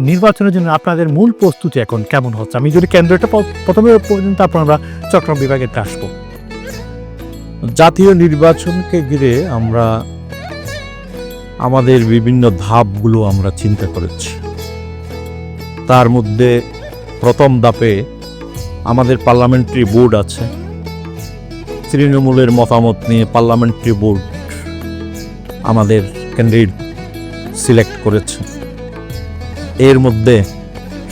নির্বাচনের জন্য আপনাদের মূল প্রস্তুতি এখন কেমন হচ্ছে? আমি যদি কেন্দ্রটা প্রথমে পর্যন্ত তারপর আমরা চট্টগ্রাম বিভাগের আসব। জাতীয় নির্বাচনকে ঘিরে আমরা আমাদের বিভিন্ন ধাপগুলো আমরা চিন্তা করেছি। তার মধ্যে প্রথম ধাপে আমাদের পার্লামেন্টারি বোর্ড আছে। তৃণমূলের মতামত নিয়ে পার্লামেন্টারি বোর্ড আমাদের ক্যান্ডিডেট সিলেক্ট করেছে। এর মধ্যে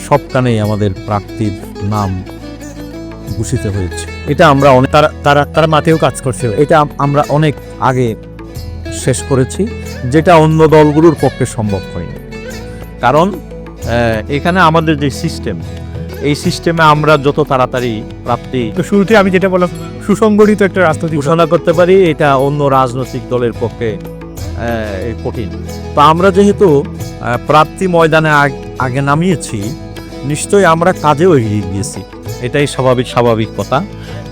সবখানেই আমাদের প্রার্থীর নাম ঘোষিত হয়েছে। এটা আমরা অনেক তারা তারা তারা মাঠেও কাজ করছে। এটা আমরা অনেক আগে শেষ করেছি যেটা অন্য দলগুলোর পক্ষে সম্ভব হয়নি। কারণ এখানে আমাদের যে সিস্টেম এই সিস্টেমে আমরা যত তাড়াতাড়ি প্রাপ্তি তো শুরুতে আমি যেটা বললাম সুসংগঠিত একটা রাজনৈতিক ঘোষণা করতে পারি এটা অন্য রাজনৈতিক দলের পক্ষে কঠিন। তো আমরা যেহেতু প্রাপ্তি ময়দানে আগে নামিয়েছি, নিশ্চয়ই আমরা কাজেও এগিয়ে গিয়েছি। এটাই স্বাভাবিক স্বাভাবিক কথা।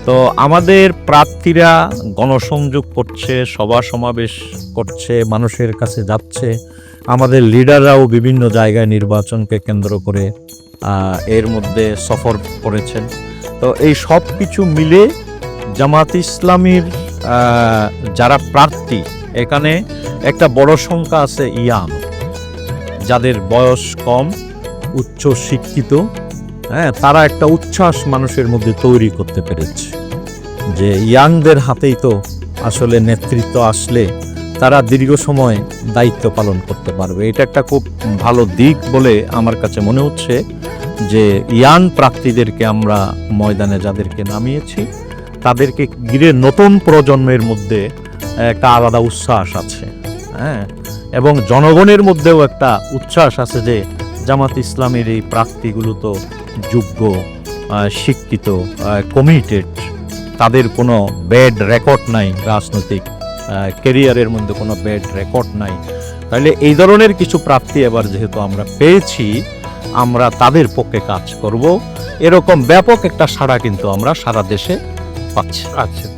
তো আমাদের প্রার্থীরা গণসংযোগ করছে, সভা সমাবেশ করছে, মানুষের কাছে যাচ্ছে। আমাদের লিডাররাও বিভিন্ন জায়গায় নির্বাচনকে কেন্দ্র করে এর মধ্যে সফর করেছেন। তো এই সব কিছু মিলে জামাত ইসলামীর যারা প্রার্থী এখানে একটা বড় সংখ্যা আছে ইয়াং যাদের বয়স কম, উচ্চ শিক্ষিত। হ্যাঁ তারা একটা উচ্ছ্বাস মানুষের মধ্যে তৈরি করতে পেরেছে। যে ইয়াংদের হাতেই তো আসলে নেতৃত্ব আসলে তারা দীর্ঘ সময় দায়িত্ব পালন করতে পারবে। এটা একটা খুব ভালো দিক বলে আমার কাছে মনে হচ্ছে যে ইয়াং প্রার্থীদেরকে আমরা ময়দানে যাদেরকে নামিয়েছি, তাদেরকে ঘিরে নতুন প্রজন্মের মধ্যে একটা আলাদা উচ্ছ্বাস আছে হ্যাঁ? এবং জনগণের মধ্যেও একটা উচ্ছ্বাস আছে যে জামাত ইসলামের এই প্রার্থীগুলো তো যোগ্য শিক্ষিত কমিটেড তাদের কোনো ব্যাড রেকর্ড নাই রাজনৈতিক কেরিয়ারের মধ্যে কোনো ব্যাড রেকর্ড নাই। তাহলে এই ধরনের কিছু প্রাপ্তি এবার যেহেতু আমরা পেয়েছি, আমরা তাদের পক্ষে কাজ করব। এরকম ব্যাপক একটা সাড়া কিন্তু আমরা সারা দেশে পাচ্ছি। আচ্ছা।